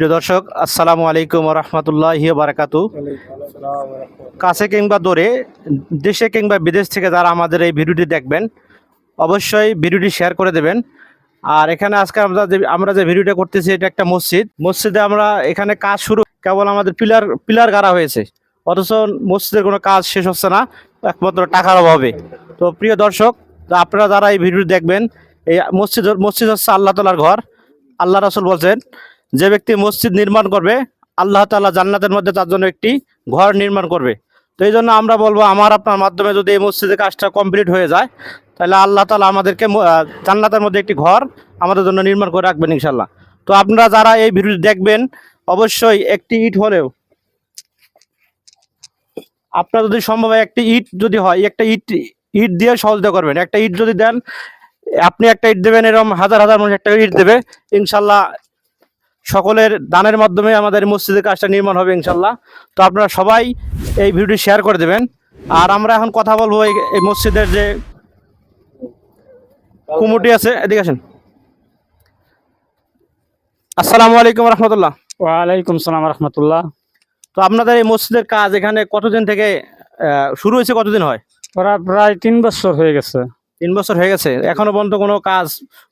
প্রিয় দর্শক, আসসালামু আলাইকুম রহমতুল্লাহ বারাকাতু কাছে কিংবা দূরে, দেশে কিংবা বিদেশ থেকে যারা আমাদের এই ভিডিওটি দেখবেন, অবশ্যই ভিডিওটি শেয়ার করে দেবেন। আর এখানে আজকে আমরা যে আমরা যে ভিডিওটা করতেছি, এটা একটা মসজিদ। মসজিদে আমরা এখানে কাজ শুরু, কেবল আমাদের পিলার পিলার গাড়া হয়েছে। অথচ মসজিদের কোনো কাজ শেষ হচ্ছে না, একমাত্র টাকার অভাবে। তো প্রিয় দর্শক আপনারা যারা এই ভিডিও দেখবেন, এই মসজিদ মসজিদ হচ্ছে আল্লাহ তালার ঘর। আল্লাহ রাসুল বলছেন যে ব্যক্তি মসজিদ নির্মাণ করবে, আল্লাহ তালা জান্নাতের মধ্যে তার জন্য একটি ঘর নির্মাণ করবে। তো এই জন্য আমরা বলব, আমার আপনার মাধ্যমে যদি এই মসজিদের কাজটা কমপ্লিট হয়ে যায়, তাহলে আল্লাহ তালা আমাদেরকে জান্নাতের মধ্যে একটি ঘর আমাদের জন্য নির্মাণ করে রাখবেন ইনশাল্লাহ তো আপনারা যারা এই ভিডিও দেখবেন, অবশ্যই একটি ইট হলেও, আপনার যদি সম্ভব হয় একটি ইট যদি হয়, একটা ইট ইট দিয়ে সহযোগিতা করবেন। একটা ইট যদি দেন, আপনি একটা ইট দেবেন, এরকম হাজার হাজার মানুষ একটা ইট দেবে ইনশাল্লাহ সকলের দানের মাধ্যমে আমাদের মসজিদের কাজটা নির্মাণ হবে ইনশাল্লাহ। তো আপনারা সবাই এই ভিডিওটি শেয়ার করে দেবেন। আর আমরা এখন কথা বলব এই মসজিদের যে কুমুটি আছে এদিকে আসেন। আসসালামু আলাইকুম রহমতুল্লাহ। ওয়ালাইকুম সালাম রহমতুল্লাহ। তো আপনাদের এই মসজিদের কাজ এখানে কতদিন থেকে শুরু হয়েছে কতদিন হয়? প্রায় তিন বছর হয়ে গেছে। তিন বছর হয়ে গেছে এখনও পর্যন্ত কোনো কাজ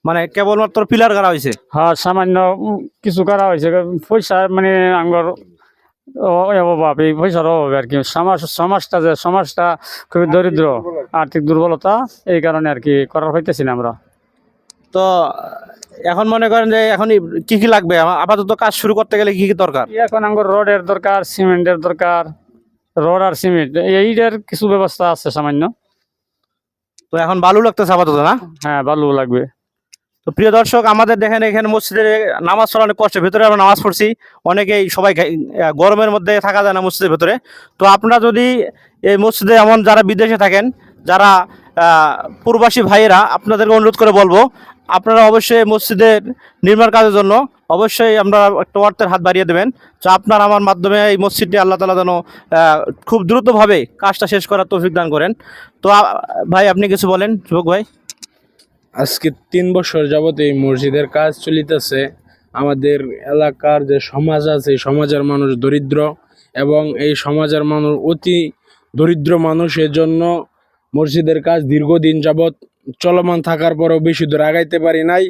মানে কেবলমাত্র পিলার করা হয়েছে? হ্যাঁ সামান্য কিছু করা হয়েছে পয়সা মানে আঙ্গর অভাব এই পয়সার অভাব আর কি। সমাজ সমাজটা যে সমাজটা খুবই দরিদ্র আর্থিক দুর্বলতা এই কারণে আর কি করার হইতেছি না আমরা। তো এখন মনে করেন যে এখন কি কি লাগবে? আপাতত কাজ শুরু করতে গেলে কি কি দরকার? এখন আঙ্গর রোডের দরকার সিমেন্টের দরকার রড আর সিমেন্ট এইটার কিছু ব্যবস্থা আছে সামান্য। তো এখন বালু লাগতেছে আপাতত না? হ্যাঁ বালু লাগবে। তো প্রিয় দর্শক আমাদের দেখেন এখানে মসজিদে নামাজ পড়া অনেক কষ্ট ভেতরে আমরা নামাজ পড়ছি। অনেকেই সবাই গরমের মধ্যে থাকা যায় না মসজিদের ভেতরে। তো আপনারা যদি এই মসজিদে এমন যারা বিদেশে থাকেন যারা প্রবাসী ভাইয়েরা আপনাদেরকে অনুরোধ করে বলব আপনারা অবশ্যই মসজিদের নির্মাণ কাজের জন্য অবশ্যই আমরা একটা অর্থের হাত বাড়িয়ে দেবেন। তো আপনার আমার মাধ্যমে এই মসজিদটি আল্লাহ তালা যেন খুব দ্রুতভাবে কাজটা শেষ করার তৌফিক দান করেন। তো ভাই, আপনি কিছু বলেন, যুবক ভাই? আজকে তিন বছর যাবত এই মসজিদের কাজ চলিতেছে। আমাদের এলাকার যে সমাজ আছে সমাজের মানুষ দরিদ্র এবং এই সমাজের মানুষ অতি দরিদ্র মানুষের জন্য মসজিদের কাজ দীর্ঘদিন যাবত চলমান থাকার পরেও বেশি দূর আগাইতে পারি নাই।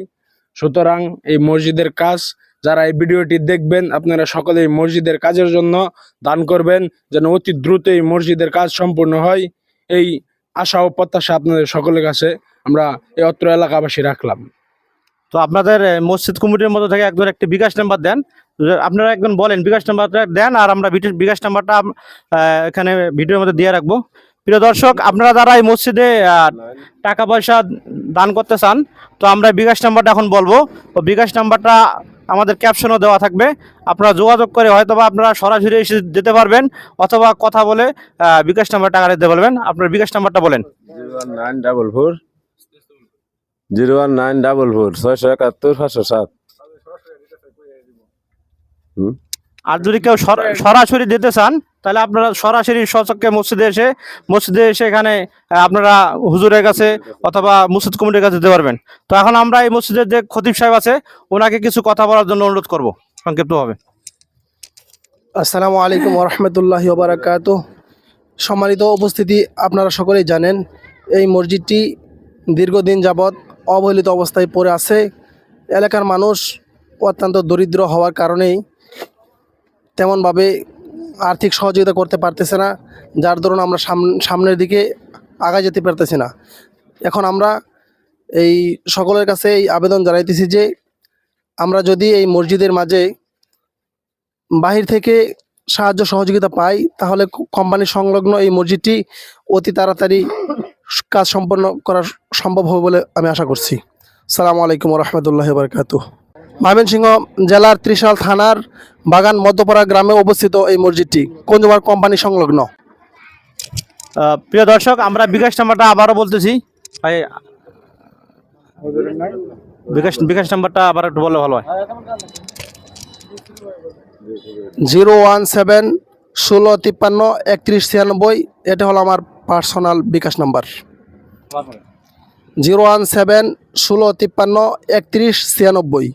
সুতরাং এই মসজিদের কাজ যারা এই ভিডিওটি দেখবেন, আপনারা সকলে এই মসজিদের কাজের জন্য দান করবেন, যেন অতি দ্রুত এই মসজিদের কাজ সম্পূর্ণ হয়। এই আশা ও প্রত্যাশা আপনাদের সকলের কাছে আমরা এই অত্র এলাকাবাসী রাখলাম। তো আপনাদের মসজিদ কমিটির মধ্যে থেকে একজন একটি বিকাশ নাম্বার দেন। আপনারা একজন বলেন, বিকাশ নাম্বারটা দেন, আর আমরা বিকাশ নাম্বারটা এখানে ভিডিওর মধ্যে দিয়ে রাখব। প্রিয় দর্শক, আপনারা যারা এই মসজিদে টাকা পয়সা দান করতে চান, তো আমরা বিকাশ নাম্বারটা এখন বলব। তো বিকাশ নাম্বারটা আমাদের ক্যাপশনও দেওয়া থাকবে। আপনারা যোগাযোগ করে হয়তো বা আপনারা সরাসরি এসে দিতে পারবেন, অথবা কথা বলে বিকাশ নাম্বার টাকা দিতে পারবেন আপনার বিকাশ নাম্বারটা বলেন। Nine double four. Zero one nine double four, ছয়শো একাত্তর, পাঁচশো সাত। হুম? আর যদি কেউ সরা- সরাসরি দিতে চান তাহলে আপনারা সরাসরি সচককে মসজিদে এসে মসজিদে এসে এখানে আপনারা হুজুরের কাছে অথবা মসজিদ কমিটির কাছে দিতে পারবেন। তো এখন আমরা এই মসজিদের যে খতিব সাহেব আছে ওনাকে কিছু কথা বলার জন্য অনুরোধ করব। সংক্ষিপ্তভাবে। আসসালামু আলাইকুম রহমতুল্লাহ বারাকাত সম্মানিত উপস্থিতি আপনারা সকলেই জানেন এই মসজিদটি দীর্ঘদিন যাবৎ অবহেলিত অবস্থায় পড়ে আছে। এলাকার মানুষ অত্যন্ত দরিদ্র হওয়ার কারণেই তেমনভাবে আর্থিক সহযোগিতা করতে পারতেছে না, যার দরুন আমরা সাম- সামনের দিকে আগা যেতে পারতেছি না। এখন আমরা এই সকলের কাছে এই আবেদন জানাইতেছি যে, আমরা যদি এই মসজিদের মাঝে বাহির থেকে সাহায্য সহযোগিতা পাই, তাহলে কোম্পানি সংলগ্ন এই মসজিদটি অতি তাড়াতাড়ি কাজ সম্পন্ন করা সম্ভব হবে বলে আমি আশা করছি। সালামু আলাইকুম রহমতুল্লাহ বারকাত ময়মনসিংহ জেলার ত্রিশাল থানার বাগান মধ্যপাড়া গ্রামে অবস্থিত এই মসজিদটি। কনজুমার কোম্পানি সংলগ্ন? প্রিয় দর্শক আমরা বিকাশ নাম্বারটা আবারও বলতেছি। বিকাশ বিকাশ নাম্বারটা আবার একটু বললে ভালো হয়। জিরো ওয়ান সেভেন ষোলো তিপ্পান্ন একত্রিশ ছিয়ানব্বই এটা হলো আমার personal bKash number. Zero one seven ষোলো তিপ্পান্ন একত্রিশ ছিয়ানব্বই।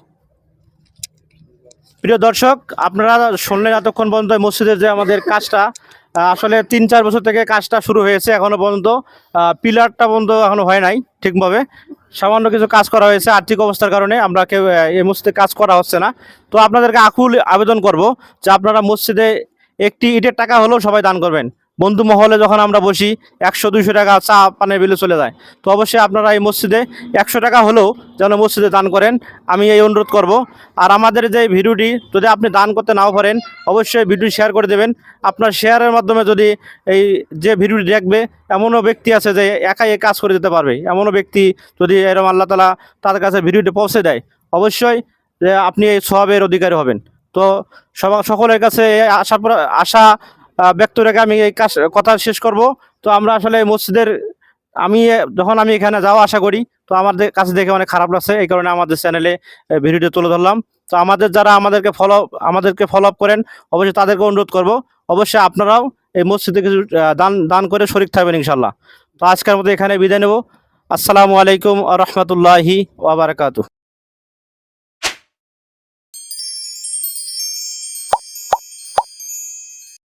প্রিয় দর্শক, আপনারা শুনলেন এতক্ষণ পর্যন্ত মসজিদের যে আমাদের কাজটা আসলে তিন চার বছর থেকে কাজটা শুরু হয়েছে এখনও পর্যন্ত পিলারটা পর্যন্ত এখনও হয় নাই ঠিকভাবে। সামান্য কিছু কাজ করা হয়েছে, আর্থিক অবস্থার কারণে আমরা কেউ এই মসজিদে কাজ করা হচ্ছে না। তো আপনাদেরকে আকুল আবেদন করব যে আপনারা মসজিদে একটি ইটের টাকা হলেও সবাই দান করবেন। বন্ধু মহলে যখন আমরা বসি, একশো, দুইশো টাকা চা পানের বিলে চলে যায়। তো অবশ্যই আপনারা এই মসজিদে একশো টাকা হলেও যেন মসজিদে দান করেন, আমি এই অনুরোধ করব। আর আমাদের যে ভিডিওটি, যদি আপনি দান করতে নাও পারেন, অবশ্যই ভিডিও শেয়ার করে দেবেন। আপনার শেয়ারের মাধ্যমে যদি এই যে ভিডিওটি দেখবে, এমনও ব্যক্তি আছে যে একাই এই কাজ করে দিতে পারবে। এমনও ব্যক্তি যদি এরকম আল্লাহ তালা তার কাছে ভিডিওটি পৌঁছে দেয়, অবশ্যই আপনি এই সবের অধিকারী হবেন। তো সকলের কাছে আশা আশা ব্যক্ত রেখে আমি এই কাজ, কথা শেষ করব। তো আমরা আসলে এই মসজিদের, আমি, যখন আমি এখানে যাওয়া আশা করি, তো আমাদের কাছে দেখে অনেক খারাপ লাগছে। এই কারণে আমাদের চ্যানেলে ভিডিওটি তুলে ধরলাম। তো আমাদের যারা আমাদেরকে ফলো আমাদেরকে ফলো আপ করেন, অবশ্যই তাদেরকে অনুরোধ করব। অবশ্যই আপনারাও এই মসজিদে কিছু দান দান করে শরিক থাকবেন ইনশাল্লাহ তো আজকের মতো এখানে বিদায় নেব। আসসালামু আলাইকুম রহমতুল্লাহি ওয়াবারাকাতু